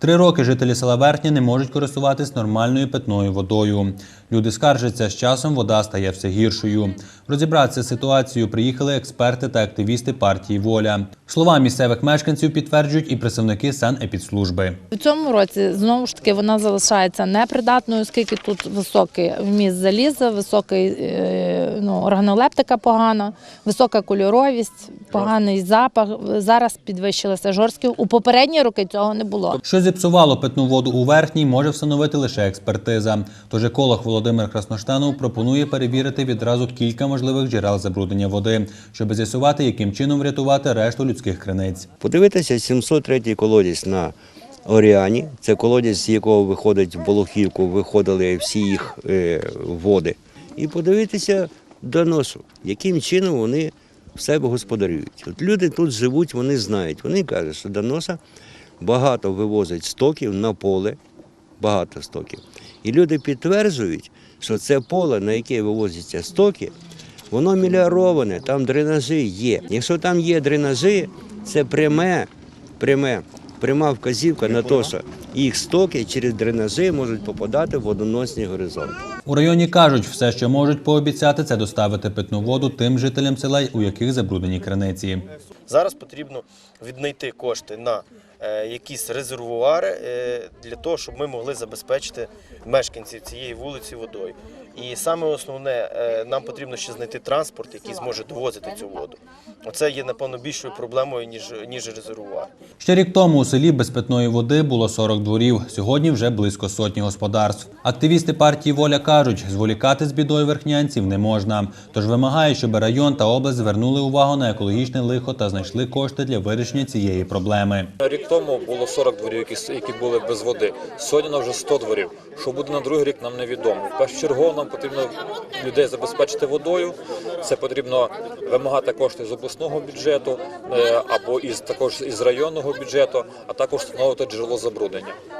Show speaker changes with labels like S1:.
S1: Три роки жителі села Верхня не можуть користуватись нормальною питною водою. Люди скаржаться, з часом вода стає все гіршою. Розібратися з ситуацією приїхали експерти та активісти партії Воля. Слова місцевих мешканців підтверджують і представники санепідслужби.
S2: У цьому році знову ж таки вона залишається непридатною, оскільки тут високий вміст заліза, високий е, ну, органолептика погана, висока кольоровість, поганий запах. Зараз підвищилася жорсткість. У попередні роки цього не було.
S1: Що зіпсувало питну воду у верхній, може встановити лише експертиза. Тож еколог Володимир Красноштанов пропонує перевірити відразу кілька можливих джерел забруднення води, щоб з'ясувати, яким чином врятувати решту людських криниць.
S3: Подивитися 703-й колодязь на Оріані. Це колодязь, з якого виходить в Болохівку, виходили всі їх е, води. І подивитися доносу, яким чином вони в себе господарюють. От люди тут живуть, вони знають. Вони кажуть, що доноса багато вивозить стоків на поле, багато стоків. І люди підтверджують, що це поле, на яке вивозяться стоки, воно міляроване, там дренажі є. Якщо там є дренажі, це пряме, пряме, пряма вказівка на те, що їх стоки через дренажі можуть попадати в водоносні горизонти.
S1: У районі кажуть, все, що можуть пообіцяти, це доставити питну воду тим жителям села, у яких забруднені криниці.
S4: Зараз потрібно віднайти кошти на якісь резервуари е, для того, щоб ми могли забезпечити мешканців цієї вулиці водою. І саме основне, е, нам потрібно ще знайти транспорт, який зможе довозити цю воду. Оце є напевно більшою проблемою ніж ніж резервуар.
S1: Ще рік тому у селі без питної води було 40 дворів. Сьогодні вже близько сотні господарств. Активісти партії Воля кажуть, зволікати з бідою верхнянців не можна. Тож вимагають, щоб район та область звернули увагу на екологічне лихо та знайшли кошти для вирішення цієї проблеми.
S5: Рік тому було 40 дворів, які, які були без води. Сьогодні нам вже 100 дворів. Що буде на другий рік, нам невідомо. Першочергово нам потрібно людей забезпечити водою. Це потрібно вимагати кошти з обласного бюджету е, або із також із районного бюджету, а також встановити джерело забруднення.